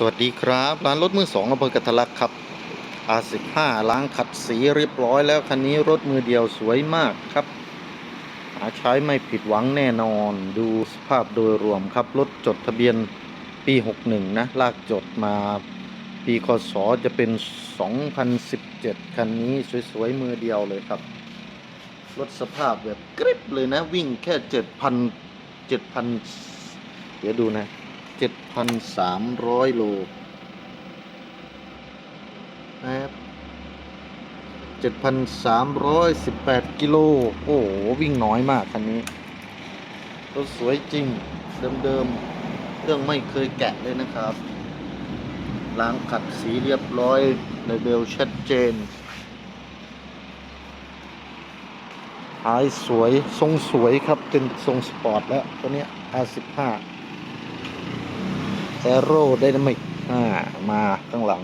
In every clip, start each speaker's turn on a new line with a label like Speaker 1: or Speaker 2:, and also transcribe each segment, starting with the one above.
Speaker 1: สวัสดีครับ ร้านรถมือสองอำเภอกระทะลักครับ R15 ล้างขัดสีเรียบร้อยแล้ว คันนี้รถมือเดียวสวยมากครับ หาใช้ไม่ผิดหวังแน่นอนดูสภาพโดยรวมครับ รถจดทะเบียนปี 61 นะ ลากจดมาปีคศจะเป็น 2017 คันนี้สวยๆ มือเดียวเลยครับ รถสภาพแบบกริบเลยนะ วิ่งแค่ 7,000 7,000 เดี๋ยวดูนะ เจ็ดพันสามร้อยโลแป๊บเจ็ดพันสามร้อยสิบแปดกิโล โอ้โห วิ่งน้อยมาก คันนี้ รถสวยจริง เดิมๆเครื่องไม่เคยแกะเลยนะครับ ล้างขัดสีเรียบร้อยเลเบลชัดเจนท้ายสวย ทรงสวยครับ เป็นทรงสปอร์ตแล้ว ตัวเนี้ย R15 แอโร่ไดนามิกอ่า มาข้างหลัง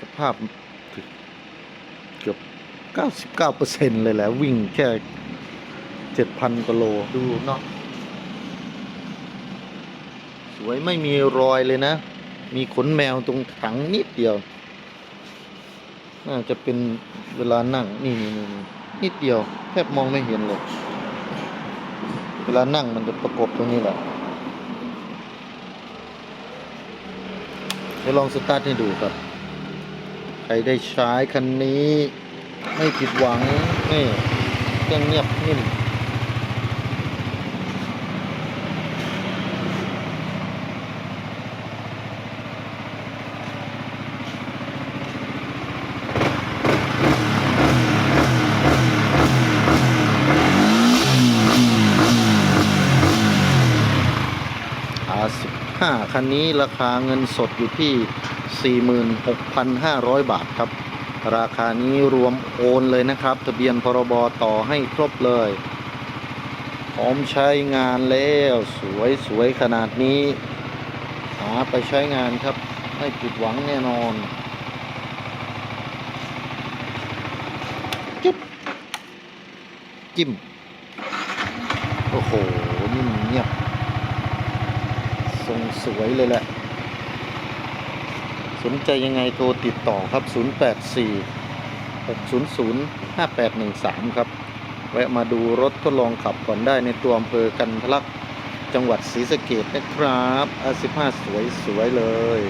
Speaker 1: สภาพเกือบ 99%เลยแหละ วิ่งแค่ 7,000กิโลดูเนาะสวยไม่มีรอยเลยนะ มีขนแมวตรงถังนิดเดียว น่าจะเป็นเวลานั่ง นี่นี่นี่ นิดเดียว แทบมองไม่เห็นเลย เวลานั่งมันจะประกบตรงนี้แหละเดี๋ยวลองสตาร์ทให้ดูครับ ใครได้ใช้คันนี้ ไม่ผิดหวัง นี่เครื่องเงียบนิ่ม 15 คันนี้ราคาเงินสดอยู่ที่ 46,500 บาทครับ ราคานี้รวมโอนเลยนะครับ ทะเบียนพรบต่อให้ครบเลย พร้อมใช้งานแล้ว สวยสวยขนาดนี้ หาไปใช้งานครับ ไม่ผิดหวังแน่นอนจิ๊บจิ้ม โอ้โหนิ่มเงียบ ทรงสวยเลยแหละ สนใจยังไงโทรติดต่อครับ 084 600 5813 ครับ แวะมาดูรถทดลองขับก่อนได้ในตัวอำเภอกันทะลัก จังหวัดศรีสะเกดนะครับอา15สวยสวยๆเลย